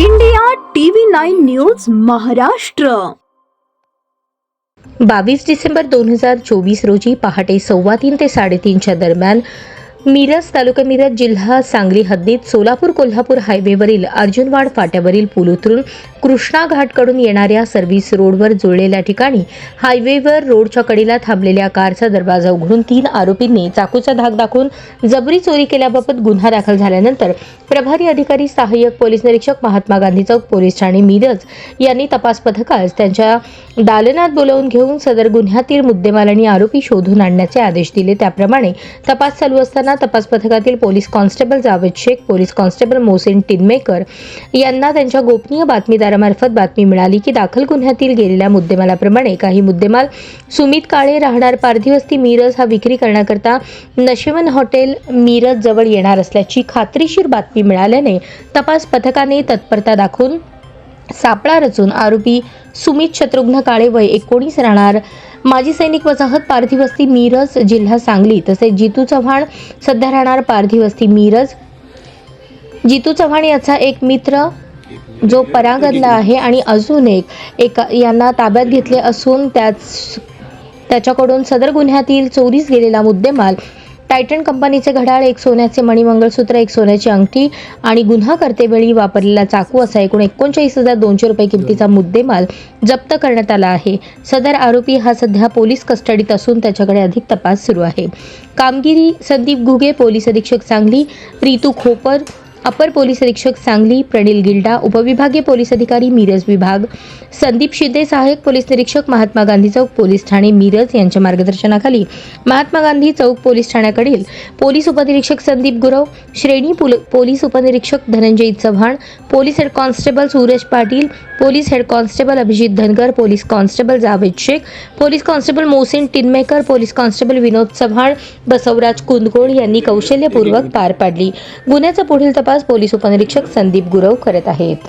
India TV nine news Maharashtra. बावीस December दोन हजार चोवीस रोजी पहाटे सव्वा तीन ते साडेतीनच्या दरम्यान मिरज तालुका मिरज जिल्हा सांगली हद्दीत सोलापूर कोल्हापूर हायवेवरील अर्जुनवाड फाट्यावरील पूल उतरून कृष्णा घाटकडून येणाऱ्या सर्व्हिस रोडवर जुळलेल्या ठिकाणी हायवेवर रोडच्या कडीला थांबलेल्या कारचा दरवाजा उघडून तीन आरोपींनी चाकूचा धाक दाखवून जबरी चोरी केल्याबाबत गुन्हा दाखल झाल्यानंतर प्रभारी अधिकारी सहाय्यक पोलीस निरीक्षक महात्मा गांधी चौक पोलीस ठाणे मिरज यांनी तपास पथकास त्यांच्या दालनात बोलावून घेऊन सदर गुन्ह्यातील मुद्देमाल आणि आरोपी शोधून आणण्याचे आदेश दिले. त्याप्रमाणे तपास चालू असताना तपास पथकातील police constable Javed Shaikh police constable Mohsin Tinmaker यांना त्यांच्या गोपनीय बातमीदार बातमीदारामार्फत बातमी मिळाली की दाखल गुन्ह्यातील गेलेल्या मुद्देमालाप्रमाणे काही मुद्देमाल सुमित काळे राहणार पारधिवस्ती मिरज हा विक्री करण्याकरता नशेवन हॉटेल मिरज जवळ येणार असल्याची खात्रीशीर बातमी मिळाल्याने तपास पथकाने तत्परता दाखवून सापळा रचून आरोपी सुमित शत्रुघ्न काळे वय एकोणीस राहणार. माजी सैनिक वसाहत पार्थिवस्ती मिरज जिल्हा सांगली तसेच जितू चव्हाण सध्या राहणार पारधीवस्ती मिरज. जितू चव्हाण याचा एक मित्र जो परागदला आहे आणि अजून एक एका यांना ताब्यात घेतले असून त्याच त्याच्याकडून सदर गुन्ह्यातील चोरीस गेलेला मुद्देमाल टायटन कंपनीचे घड्याळ एक सोन्याचे मणिमंगळसूत्र एक सोन्याची अंगठी आणि गुन्हा करतेवेळी वापरलेला चाकू असा एकूण एकोणचाळीस हजार दोनशे रुपये किमतीचा मुद्देमाल जप्त करण्यात आला आहे. सदर आरोपी हा सध्या पोलीस कस्टडीत असून त्याच्याकडे अधिक तपास सुरू आहे. कामगिरी संदीप घुगे पोलीस अधीक्षक सांगली प्रीतू खोपर अपर पोलीस अधीक्षक सांगली प्रणिल गिल्डा उपविभागीय पोलीस अधिकारी मिरज विभाग संदीप शिंदे सहाय्यक पोलीस निरीक्षक महात्मा गांधी चौक पोलीस ठाणे मिरज यांच्या मार्गदर्शनाखाली महात्मा गांधी चौक पोलीस ठाण्याकडील पोलीस उपनिरीक्षक संदीप गुरव श्रेणी पुल- पोलीस उपनिरीक्षक Dhananjay Chavan police head constable Suraj Patil police head constable Abhijit Dhangar police constable Javed Shaikh police constable Mohsin Tinmaker police constable Vinod Chavan Basavaraj Kundgol यांनी कौशल्यपूर्वक पार पाडली. गुन्ह्याचा पुढील तपास पोलीस उपनिरीक्षक संदीप गुरव करत आहेत.